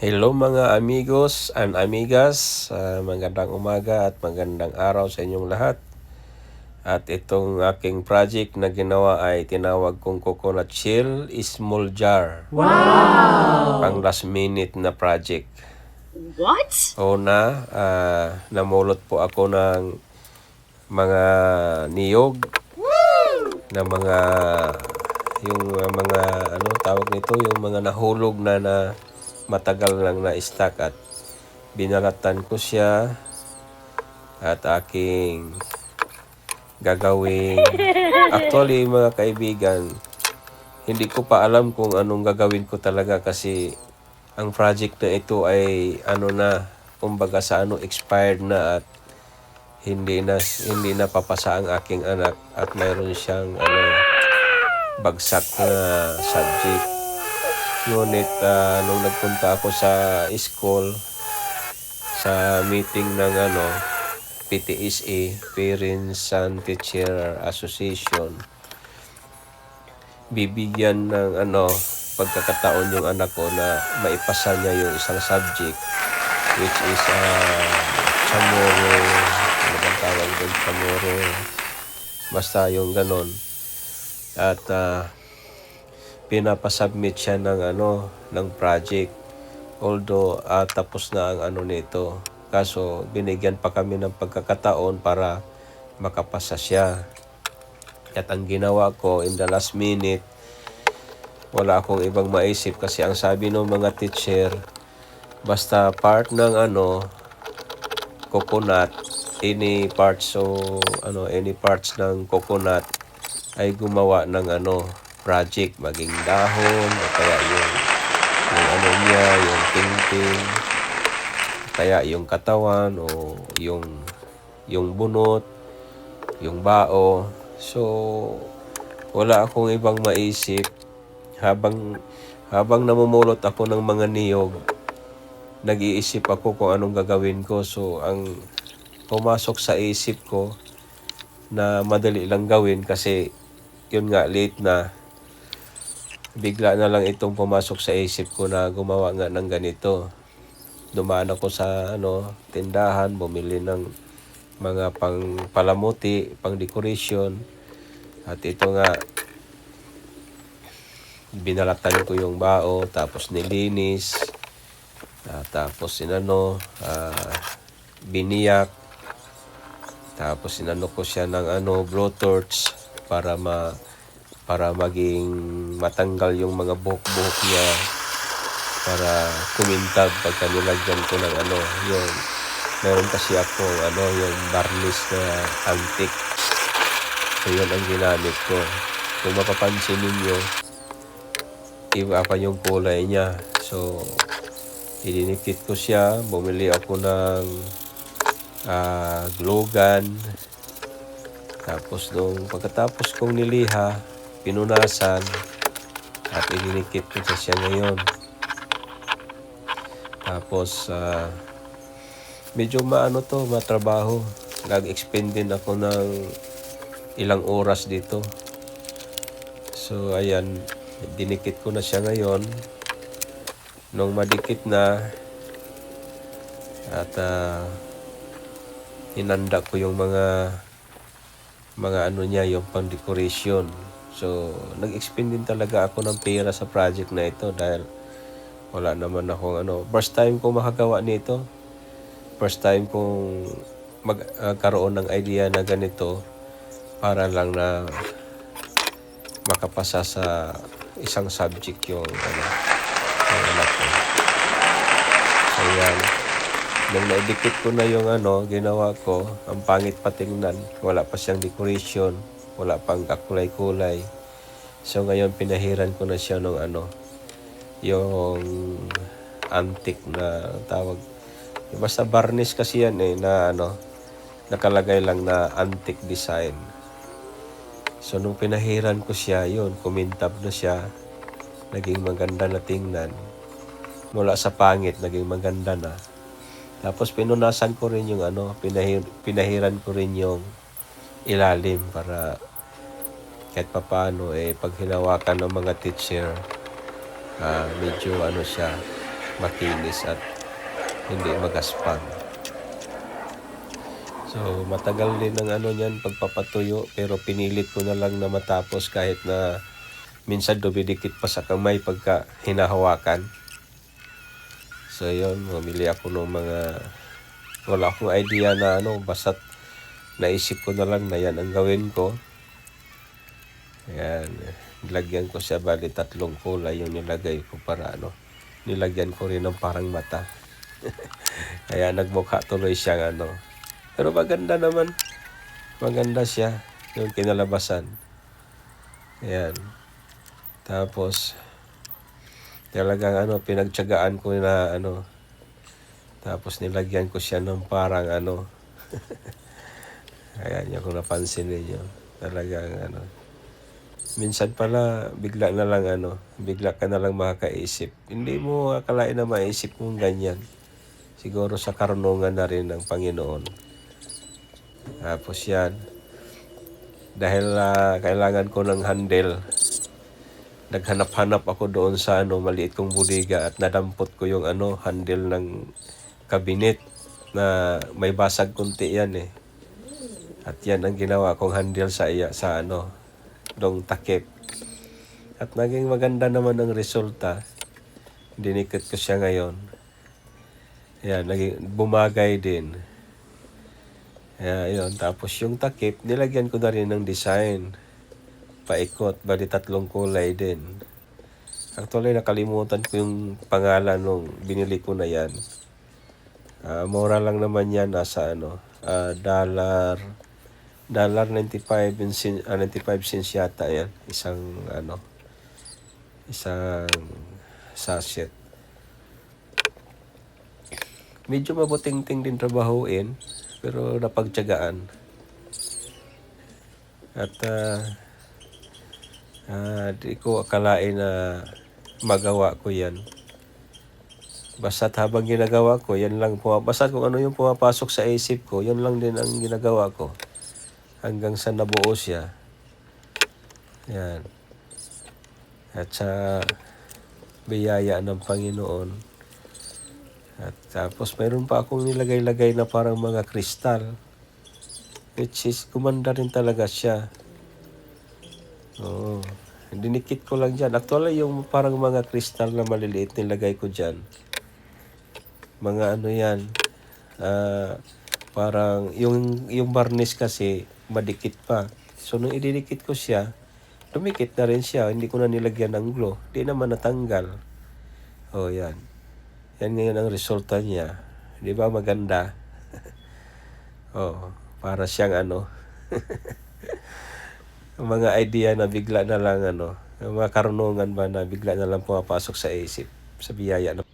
Hello mga amigos and amigas, Ah, magandang umaga at magandang araw sa inyong lahat. At itong aking project na ginawa ay tinawag kong Coconut Chill Small Jar. Wow! Pang last minute na project. What? Una, ah, namulot po ako ng mga niyog na mga yung uh, mga ano tawag nito yung mga nahulog na na matagal lang na stock at binalatan ko siya at aking gagawin actually mga kaibigan hindi ko pa alam kung anong gagawin ko talaga kasi ang project na ito ay ano na kumbaga sa ano expired na at hindi na hindi na papasa ang aking anak at mayroon siyang ano bagsak na subject. Ngunit ah, nung nagpunta ako sa school sa meeting ng ano PTSA Parents and Teacher Association. Bibigyan ng ano pagkakataon yung anak ko na maipasa niya yung isang subject which is uh, chamorro. Ano bang tawag doon? Chamorro. Basta yung ganon. At ah, pinapasubmit siya ng ano ng project. Although ah, tapos na ang ano nito. Kaso binigyan pa kami ng pagkakataon para makapasa siya. At ang ginawa ko in the last minute wala akong ibang maisip kasi ang sabi ng mga teacher basta part ng ano coconut any parts so ano any parts ng coconut ay gumawa ng ano project maging dahon o kaya yung yung ano niya yung tingting kaya yung katawan o yung yung bunot yung bao. So wala akong ibang maisip. Habang habang namumulot ako ng mga niyog nag-iisip ako kung anong gagawin ko. So ang pumasok sa isip ko na madali lang gawin kasi yun nga late na bigla na lang itong pumasok sa isip ko na gumawa nga ng ganito. Dumaan ako sa ano tindahan bumili ng mga pang palamuti pang decoration. At ito nga binalatan ko yung bao tapos nilinis ah, tapos sinano ah, biniyak tapos sinano ko siya ng ano blowtorch para ma para maging matanggal yung mga buhok-buhok niya para kumintab pagka nilagyan ko ng ano yung meron kasi ako ano yung varnish na antique. So yun ang ginamit ko. Kung mapapansin ninyo iba pa yung kulay niya. So idinikit ko siya bumili ako ng ah, glue gun tapos nung pagkatapos kong niliha pinunasan at idinikit ko sa siya ngayon. Tapos ah, medyo maano to matrabaho. Nag-expend din ako ng ilang oras dito. So ayan dinikit ko na siya ngayon. Nung madikit na at ah, hinanda ko yung mga mga ano niya yung pang decoration so nag-expend din talaga ako ng pera sa project na ito dahil wala naman akong ano first time ko makagawa nito first time kong magkaroon ng idea na ganito para lang na makapasa sa isang subject yung ano yung anak ko. So yan. Nung naidikit ko na yung ano, ginawa ko, ang pangit patingnan. Wala pa siyang decoration. Wala pang kakulay-kulay. So ngayon pinahiran ko na siya ng ano, yung antique na tawag. Basta varnish kasi yan eh, na ano, nakalagay lang na antique design. So nung pinahiran ko siya, yun, kumintab na siya. Naging maganda na tingnan. Mula sa pangit, naging maganda na. Tapos pinunasan ko rin yung ano, pinahir, pinahiran ko rin yung ilalim para kahit papaano eh pag hinawakan ng mga teacher ah medyo ano siya makinis at hindi magaspang. So, matagal din ang ano niyan pagpapatuyo pero pinilit ko na lang na matapos kahit na minsan dumidikit pa sa kamay pagka hinahawakan. So, yun, mamili ako ng mga wala akong idea na ano, basta naisip ko na lang na yan ang gawin ko. Ayan, nilagyan ko siya bali tatlong kulay yung nilagay ko para ano, nilagyan ko rin ng parang mata. Kaya nagmukha tuloy siyang ano. Pero maganda naman. Maganda siya yung kinalabasan. Ayan. Tapos, talagang ano, pinagtyagaan ko na ano, tapos nilagyan ko siya ng parang ano, ayan yung kung napansin ninyo, talagang ano, minsan pala bigla na lang ano, bigla ka na lang makakaisip. Hindi mo akalain na maisip mong ganyan. Siguro sa karunungan na rin ng Panginoon. Tapos yan, dahil ah, kailangan ko ng handle, naghanap-hanap ako doon sa ano maliit kong bodega at nadampot ko yung ano handle ng kabinet na may basag kunti yan eh. At yan ang ginawa kong handle sa iya sa ano dong takip. At naging maganda naman ang resulta. Dinikit ko siya ngayon. Yan, naging bumagay din. Kaya yun, tapos yung takip, nilagyan ko na rin ng design paikot, bali tatlong kulay din. Actually, nakalimutan ko yung pangalan nung binili ko na yan. Ah, mura lang naman yan, nasa ano, ah, dollar, dollar 95, and sin, ah, 95 cents yata yan. Isang, ano, isang sachet. Medyo mabuting-ting din trabahuin, pero napagtyagaan. At, ah, Ah, di ko akalain na magawa ko yan. Basta't habang ginagawa ko, yan lang po. Basta't kung ano yung pumapasok sa isip ko, yan lang din ang ginagawa ko. Hanggang sa nabuo siya. Yan. At sa biyaya ng Panginoon. At tapos mayroon pa akong nilagay-lagay na parang mga kristal. Which is, kumanda rin talaga siya. Oo. Dinikit ko lang dyan. Actually, yung parang mga kristal na maliliit nilagay ko dyan. Mga ano yan. ah, parang yung, yung varnish kasi madikit pa. So, nung ididikit ko siya, dumikit na rin siya. Hindi ko na nilagyan ng glue. Hindi naman natanggal. Oh, yan. Yan ngayon ang resulta niya. Di ba maganda? oh, para siyang ano. Mga idea na bigla na lang ano, mga karunungan ba na bigla na lang pumapasok sa isip, sa biyaya ng